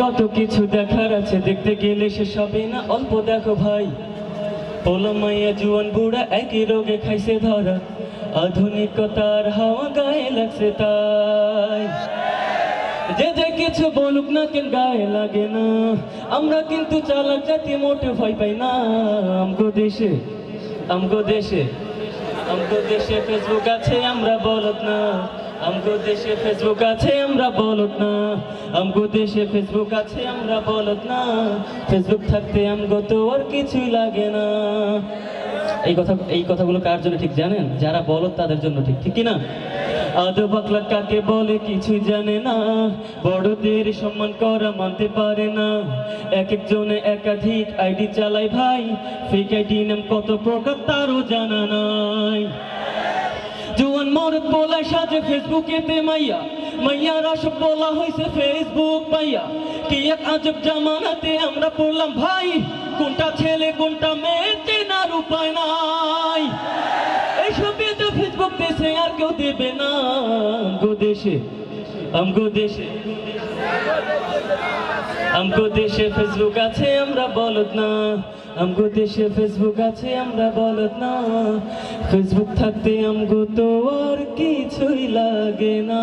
কত কিছু দেখার আছে, দেখতে গেলে সে সবই না অল্প, দেখো ভাই। পোলা মাইয়া জুয়ান বুড়া একই রোগে খাইছে ধরা, আধুনিকতার হাওয়া গায়ে লাগছে তাই। যে যে কিছু বলুক না কেন গায়ে লাগে না, আমরা কিন্তু চালাক জাতি মোটে ভয় পাই না। আমগো দেশে আমগো দেশে আমগো দেশে ফেসবুক আছে, আমরা বলত না। আমগো দেশে ফেসবুক আছে, আমরা বলত না। আমগো দেশে ফেসবুক আছে, আমরা বলত না। ফেসবুক থাকতে আমগো তো আর কিছুই লাগে না। এই কথা, এই কথাগুলো কার জন্য ঠিক জানেন? যারা বলত তাদের জন্য ঠিক ঠিক না আদো বাকলা কাকে বলে কিছুই জানে না। বড়দের সম্মান করা মানতে পারে না। এক একজনে একাধিক আইডি চালায় ভাই। ফেক আইডি নাম কত প্রকার তারও জানা নাই। জুয়ান সাজে ফেসবুকে ফেসবুকেতে মাইয়া। মাইয়ারা সব বলা হয়েছে ফেসবুক পাইয়া। কি এক আজব জামানাতে আমরা পড়লাম, ভাই, কোনটা ছেলে, কোনটা মেয়ে, চেনার উপায় নাই। এইসব ফেসবুক দেশে আর কেউ দেবে না গো দেশে। আমগো দেশে আমগো দেশে ফেসবুক আছে, আমরা বলত না। আমগো দেশে ফেসবুক আছে, আমরা বলত না। ফেসবুক থাকতে আমগো তো আর কিছুই লাগে না।